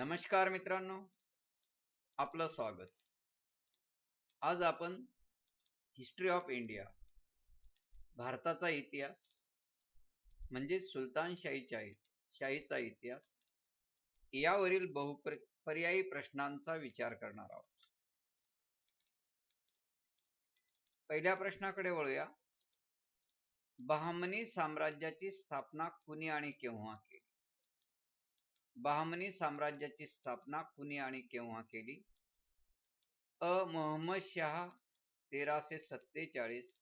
नमस्कार मित्रांनो. आपलं स्वागत. आज आपण हिस्ट्री ऑफ इंडिया भारताचा इतिहास म्हणजे सुलतानशाहीच्या शाहीचा इतिहास यावरील बहुपर्यायी प्रश्नांचा विचार करणार आहोत. पहिल्या प्रश्नाकडे वळूया. बहामनी साम्राज्याची स्थापना कुणी आणि केव्हा केली? बहामनी साम्राज्याची स्थापना कुणी आणि केव्हा केली? अ. मोहम्मद शाह तेराशे सत्तेचाळीस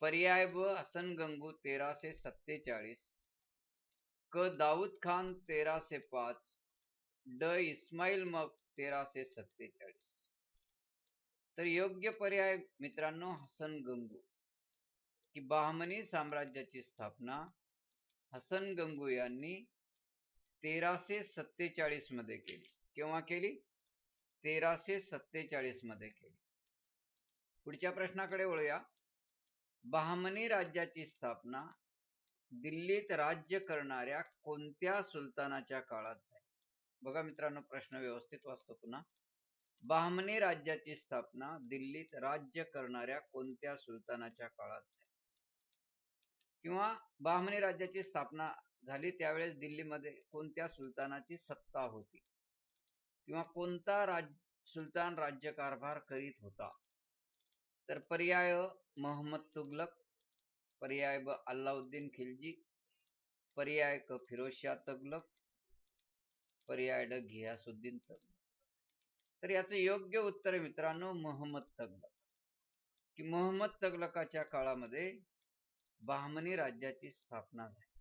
पर्याय व हसन गंगू तेराशे सत्तेचाळीस क. दाऊद खान तेराशे पाच ड. इस्माईल मग तेराशे सत्तेचाळीस. तर योग्य पर्याय मित्रांनो हसन गंगू. की बहामनी साम्राज्याची स्थापना हसन गंगू यांनी तेराशे सत्तेचाळीसमध्ये केली. केव्हा केली? तेराशे सत्तेचाळीसमध्ये केली. पुढच्या प्रश्नाकडे वळूया. बहामनी राज्याची स्थापना दिल्लीत राज्य करणाऱ्या कोणत्या सुलतानाच्या काळात झाली? बघा मित्रांनो प्रश्न व्यवस्थित वाचतो पुन्हा. बहामनी राज्याची स्थापना दिल्लीत राज्य करणाऱ्या कोणत्या सुलतानाच्या काळात झाली? किंवा बहामनी राज्याची स्थापना झाली त्यावेळेस दिल्लीमध्ये कोणत्या सुलतानाची सत्ता होती? किंवा कोणता राज सुलतान राज्यकारभार करीत होता? तर पर्याय मोहम्मद तुगलक पर्याय ब अल्लाउद्दीन खिलजी पर्याय क फिरोजशाह तगलक पर्याय ड घियासुद्दीन तगलक. तर याचं योग्य उत्तर मित्रांनो मोहम्मद तगलक. की मोहम्मद तगलकाच्या काळामध्ये बहामनी राज्याची स्थापना झाली.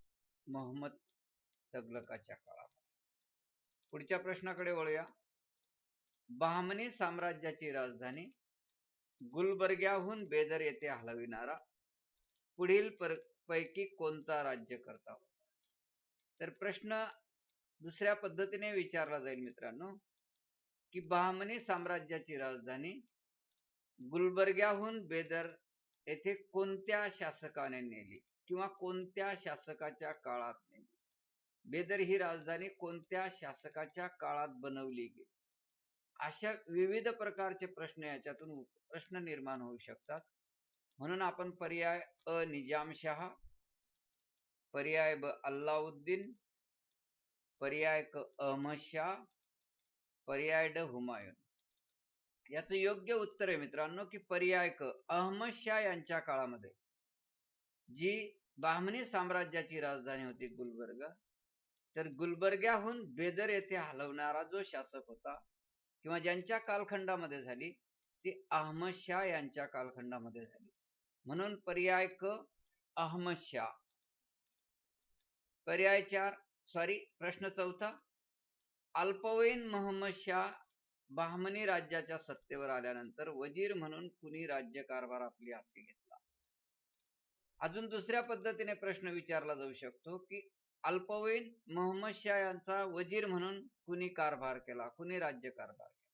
मोहम्मद तगलकाच्या काळामध्ये. पुढच्या प्रश्नाकडे वळूया. बहामनी साम्राज्याची राजधानी गुलबर्ग्याहून बेदर येथे हलविणारा पुढील पैकी कोणता राज्यकर्ता होता? तर प्रश्न दुसऱ्या पद्धतीने विचारला जाईल मित्रांनो की बहामनी साम्राज्याची राजधानी गुलबर्ग्याहून बेदर येथे कोणत्या शासकाने नेली? किंवा कोणत्या शासकाच्या काळात नाही बेदर ही राजधानी कोणत्या शासकाच्या काळात बनवली गेली? अशा विविध प्रकारचे प्रश्न याच्यातून प्रश्न निर्माण होऊ शकतात. म्हणून आपण पर्याय अ निजामशहा पर्याय ब अल्लाउद्दीन पर्याय क अहमदशाह पर्याय ड हुमायून. याचं योग्य उत्तर आहे मित्रांनो की पर्याय क अहमदशाह यांच्या काळामध्ये जी बाहमनी साम्राज्याची राजधानी होती गुलबर्गा. तर गुलबर्ग्याहून बेदर येथे हलवणारा जो शासक होता किंवा ज्यांच्या कालखंडामध्ये झाली ती अहमदशाह यांच्या कालखंडामध्ये झाली. म्हणून पर्याय क अहमदशाह पर्याय चार सॉरी प्रश्न चौथा. अल्पवयीन मोहम्मद शाह बहामनी राज्याच्या सत्तेवर आल्यानंतर वजीर म्हणून कुणी राज्यकारभार आपली हाती घेतला? अजून दुसऱ्या पद्धतीने प्रश्न विचारला जाऊ शकतो की अल्पवयीन मोहम्मद शाह यांचा वजीर म्हणून कुणी कारभार केला? कुणी राज्य कारभार केला?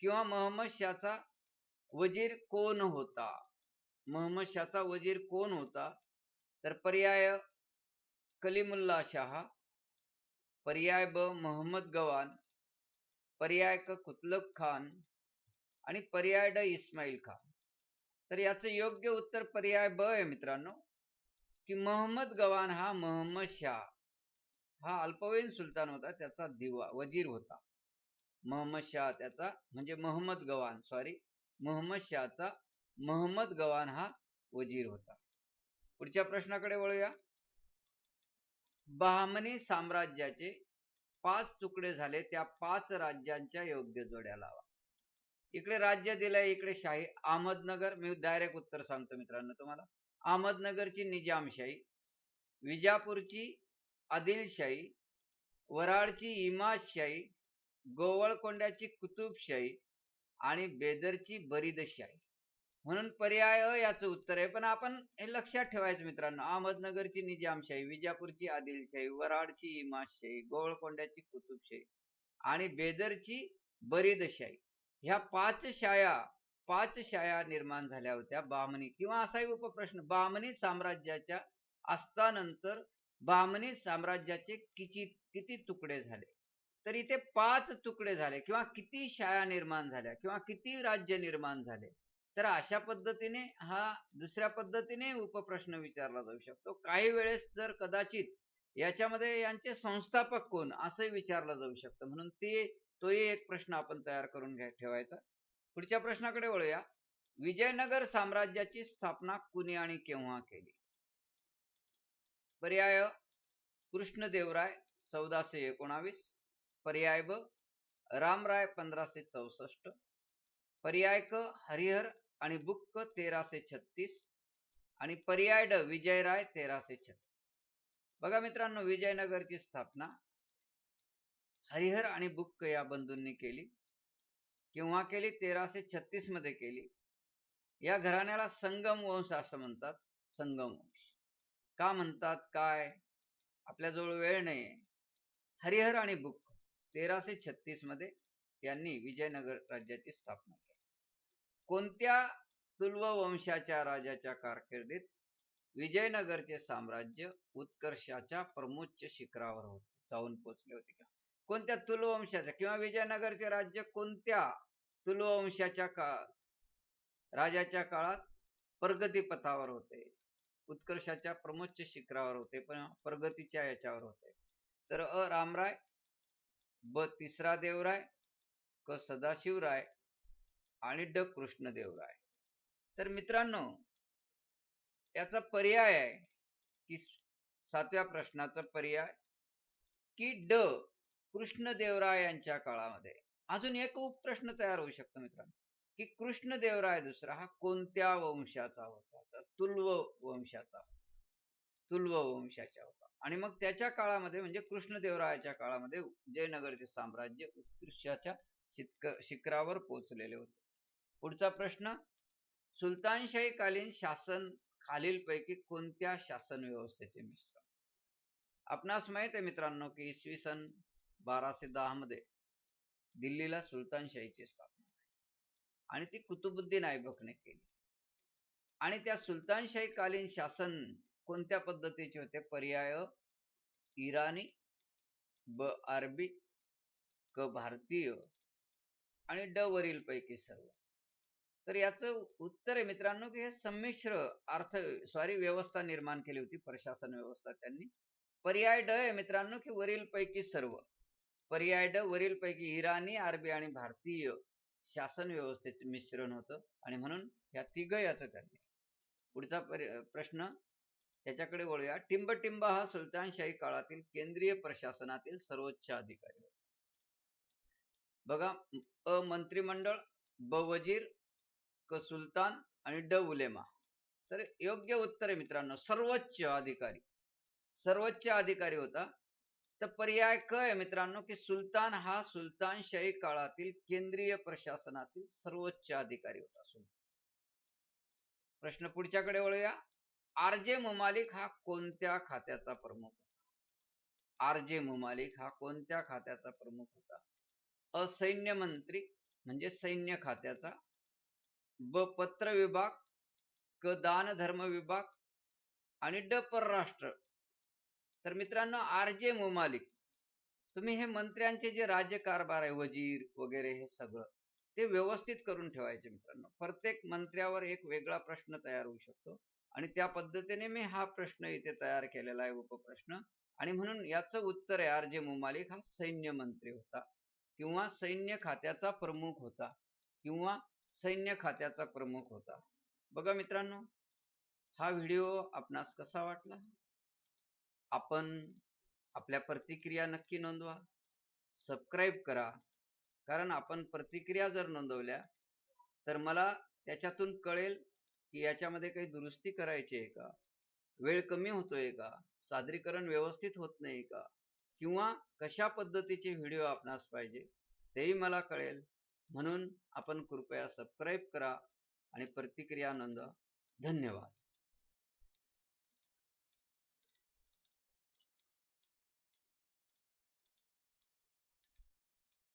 किंवा मोहम्मद शाहचा वजीर कोण होता? मोहम्मद शाहचा वजीर कोण होता? तर पर्याय कलीमुल्ला शाह पर्याय ब मोहम्मद गवान पर्याय क कुतलक खान आणि पर्याय ड इस्माईल खान. तर याचं योग्य उत्तर पर्याय ब आहे मित्रांनो. की महम्मद गवान हा महम्मद शाह. हा अल्पवयीन सुलतान होता त्याचा दिवा वजीर होता. महम्मद शाह त्याचा म्हणजे महम्मद गवान सॉरी महम्मद शाहचा महम्मद गवान हा वजीर होता. पुढच्या प्रश्नाकडे वळूया. बहामनी साम्राज्याचे पाच तुकडे झाले त्या पाच राज्यांच्या योग्य जोड्या लावा. इकडे राज्य दिलंय इकडे शाही अहमदनगर. मी डायरेक्ट उत्तर सांगतो मित्रांनो तुम्हाला. अहमदनगरची निजामशाही विजापूरची आदिलशाही वराडची इमादशाही गोवळकोंड्याची कुतुबशाही आणि बेदरची बरीदशाही. म्हणून पर्याय याचं उत्तर आहे. पण आपण हे लक्षात ठेवायचं मित्रांनो अहमदनगरची निजामशाही विजापूरची आदिलशाही वराडची इमाशाही गोवळकोंड्याची कुतुबशाही आणि बेदरची बरीदशाही ह्या पाच शाया पाच शाया निर्माण झाल्या होत्या बामणी किंवा असाही उपप्रश्न. बामणी साम्राज्याच्या असतानंतर बामणी साम्राज्याचे किती किती तुकडे झाले? तर इथे पाच तुकडे झाले किंवा किती शाळा निर्माण झाल्या किंवा किती राज्य निर्माण झाले? तर अशा पद्धतीने हा दुसऱ्या पद्धतीने उपप्रश्न विचारला जाऊ शकतो. काही वेळेस जर कदाचित याच्यामध्ये यांचे संस्थापक कोण? असंही विचारलं जाऊ शकतं. म्हणून ते तोही एक प्रश्न आपण तयार करून घ्या ठेवायचा. पुढच्या प्रश्नाकडे वळूया. विजयनगर साम्राज्याची स्थापना कुणी आणि केव्हा केली? पर्याय कृष्णदेवराय चौदाशे एकोणावीस. पर्याय ब रामराय पंधराशे चौसष्ट. पर्याय क हरिहर आणि बुक्क तेराशे छत्तीस. आणि पर्याय ड विजयराय तेराशे छत्तीस. बघा मित्रांनो विजयनगरची स्थापना हरिहर आणि बुक्क या बंधूंनी केली. केव्हा केली तेराशे छत्तीसमध्ये केली. या घराण्याला संगम वंश असं म्हणतात. संगम वंश. का म्हणतात? काय? आपल्याजवळ वेळ नाही हरिहर आणि बुक तेराशे छत्तीसमध्ये यांनी विजयनगर राज्याची स्थापना केली. कोणत्या तुल्व वंशाच्या राजाच्या कारकिर्दीत विजयनगरचे साम्राज्य उत्कर्षाच्या प्रमोच्च शिखरावर होते? जाऊन पोचले होते का? कोणत्या तुलवंशाच्या किंवा विजयनगरचे राज्य कोणत्या तुलवंशाच्या का राजाच्या काळात प्रगतीपथावर होते? उत्कर्षाच्या प्रमोच्च शिखरावर होते पण प्रगतीच्या याच्यावर होते. तर अ रामराय ब तिसरा देवराय क सदाशिवराय आणि ड कृष्णदेवराय. तर मित्रांनो याचा पर्याय आहे की सातव्या प्रश्नाचा पर्याय की ड कृष्णदेवरायांच्या काळामध्ये. अजून एक उपप्रश्न तयार होऊ शकतो मित्रांनो की कृष्णदेवराय दुसरा हा कोणत्या वंशाचा होता? तर तुल्व वंशाचा तुल्व वंशाचा होता. आणि मग त्याच्या काळामध्ये म्हणजे कृष्णदेवरायाच्या काळामध्ये जयनगरचे साम्राज्य उत्कृष्टाच्या शिखरावर पोहोचलेले होते. पुढचा प्रश्न सुलतानशाही कालीन शासन खालीलपैकी कोणत्या शासन व्यवस्थेचे मिश्रण? आपणास माहीत आहे मित्रांनो की इसवी सन बाराशे दहा मध्ये दिल्लीला सुलतानशाहीची स्थापना आणि ती कुतुबुद्दीन ऐबकने केली. आणि त्या सुलतानशाही कालीन शासन कोणत्या पद्धतीचे होते? पर्याय इराणी ब अरबी क भारतीय आणि ड वरील पैकी सर्व. तर याचं उत्तर आहे मित्रांनो की हे संमिश्र अर्थ सॉरी व्यवस्था निर्माण केली होती. प्रशासन व्यवस्था त्यांनी. पर्याय ड आहे मित्रांनो की वरील पैकी सर्व. पर्याय वरीलपैकी इराणी अरबी आणि भारतीय शासन व्यवस्थेचे मिश्रण होतं आणि म्हणून ह्या तिघ याचं त्यांनी पुढचा प्रश्न त्याच्याकडे वळूया. टिंबटिंबा हा सुलतानशाही काळातील केंद्रीय प्रशासनातील सर्वोच्च अधिकारी होता. बघा अ मंत्रिमंडळ ब वजीर क सुलतान आणि ड उलेमा. तर योग्य उत्तर आहे मित्रांनो सर्वोच्च अधिकारी. सर्वोच्च अधिकारी होता. तर पर्याय क मित्रांनो की सुलतान हा सुलतानशाही काळातील केंद्रीय प्रशासनातील सर्वोच्च अधिकारी होता. प्रश्न पुढच्याकडे वळूया. आरजे मुमालिक हा कोणत्या खात्याचा प्रमुख होता? आरजे मुमालिक हा कोणत्या खात्याचा प्रमुख होता? असैन्य मंत्री म्हणजे सैन्य खात्याचा. ब पत्र विभाग क दान धर्म विभाग आणि ड परराष्ट्र तर मित्रांनो आर जे मुमालिक तुम्ही हे मंत्र्यांचे जे राज्यकारभार आहे वजीर वगैरे हे सगळं ते व्यवस्थित करून ठेवायचे मित्रांनो. प्रत्येक मंत्र्यावर एक वेगळा प्रश्न तयार होऊ शकतो आणि त्या पद्धतीने मी हा प्रश्न इथे तयार केलेला आहे उपप्रश्न. आणि म्हणून याचं उत्तर आहे आर जे मुमालिक हा सैन्य मंत्री होता किंवा सैन्य खात्याचा प्रमुख होता किंवा सैन्य खात्याचा प्रमुख होता. बघा मित्रांनो हा व्हिडिओ आपणास कसा वाटला? आपण आपल्या प्रतिक्रिया नक्की नोंदवा. सबस्क्राईब करा. कारण आपण प्रतिक्रिया जर नोंदवल्या तर मला त्याच्यातून कळेल की याच्यामध्ये काही दुरुस्ती करायची आहे का? वेळ कमी होतोय का? सादरीकरण व्यवस्थित होत नाही का? किंवा कशा पद्धतीचे व्हिडिओ आपणास पाहिजे तेही मला कळेल. म्हणून आपण कृपया सबस्क्राईब करा आणि प्रतिक्रिया नोंदवा. धन्यवाद.